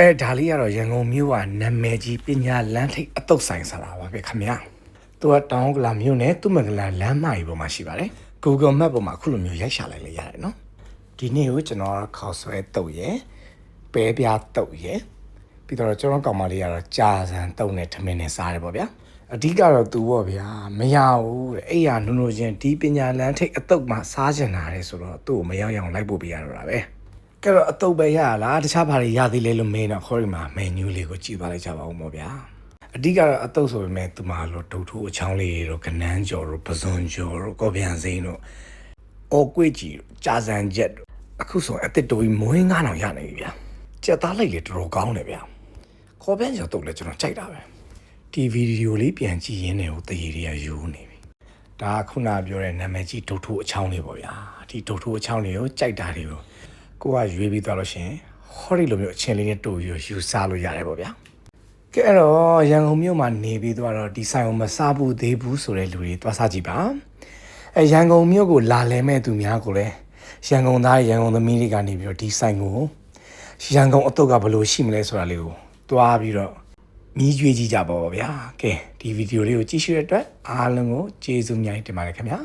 အဲဒါလေးကတော့ရန်ကုန်မြို့ကနာမည်ကြီးပညာလမ်းထိပ်အတုတ်ဆိုင်ဆိုတာပါပဲခင်ဗျာသူကတောင်ကလာမြို့နဲ့သူမကလာလမ်းမကြီးပေါ်မှာရှိပါတယ် Google Map ပေါ်မှာအခုလိုမျိုးရိုက်ရှာလိုက်လေရတယ်နော်ဒီနေ့ကိုကျွန်တော်ကခေါက်ဆွဲတုတ်ရယ်ပဲပြားတုတ်ရယ်ပြီးတော့ကျွန်တော်ကောင်မလေးကတော့ကြာစံတုတ်နဲ့ထမင်းနဲ့စားတယ်ပေါ့ဗျာအဓိကတော့သူပေါ့ဗျာမရဘူးတဲ့အဲ့ရနုံနုံချင်းဒီပညာလမ်းထိပ်အတုတ်မှာစားကျင်တာလေဆိုတော့သူ့ကိုမရောက်ရအောင်လိုက်ပို့ပေးရတော့တာပဲ ကဲတော့အတုပ်ပဲရလားတခြားဘာတွေရသေးလဲလို့မင်းတော့ခေါ်ဒီမှာမန်နူးလေးကိုကြည့်ပါလိုက်ကြပါဦးမော်ဗျာအဓိကတော့အတုပ်ဆိုပေမဲ့သူမလို့ဒုတ်ထိုးအချောင်းလေးတွေတော့ကနန်းကျော်တို့ပဇွန်ကျော်တို့ကော်ပြန်စိမ်းတို့အော်ကွေ့ကြီးတို့ကြာစံချက်တို့အခုဆိုအစ်စ်တိုးကြီးမွေးငါးတောင်ရနေပြီဗျာကြက်သားလိုက်လေတော်တော်ကောင်းတယ်ဗျာခေါ်ပြန်ကျော်တုပ်လဲကျွန်တော်ကြိုက်တာပဲဒီဗီဒီယိုလေးပြန်ကြည့်ရင်းနဲ့ဟိုတရေတွေကယူနေပြီဒါကခုနပြောတဲ့နာမည်ကြီးဒုတ်ထိုးအချောင်းလေးပေါ့ဗျာဒီဒုတ်ထိုးအချောင်းလေးကိုကြိုက်တာတွေကို ကိုကရွေးပြီးသွားလို့ရှရင်ဟောဒီလိုမျိုးအချင်းလေးနဲ့တူပြီးယူစားလို့ရတယ်ပေါ့ဗျာကဲအဲ့တော့ရန်ကုန်မြို့မှာနေပြီးသွားတော့ဒီဆိုင်ကိုမစားဘူးသေးဘူးဆိုတဲ့လူတွေသွားစားကြည့်ပါအဲရန်ကုန်မြို့ကိုလာလဲမဲ့သူများကိုလည်းရန်ကုန်သားရန်ကုန်သမီးတွေကနေပြီးတော့ဒီဆိုင်ကိုရန်ကုန်အတုတ်ကဘယ်လိုရှိမလဲဆိုတာလေးကိုတွားပြီးတော့မြည်ကြွေးကြည့်ကြပါဦးဗျာကဲဒီဗီဒီယိုလေးကိုကြည့်ရှုရတဲ့အတွက်အားလုံးကိုကျေးဇူးများတင်ပါတယ်ခင်ဗျာ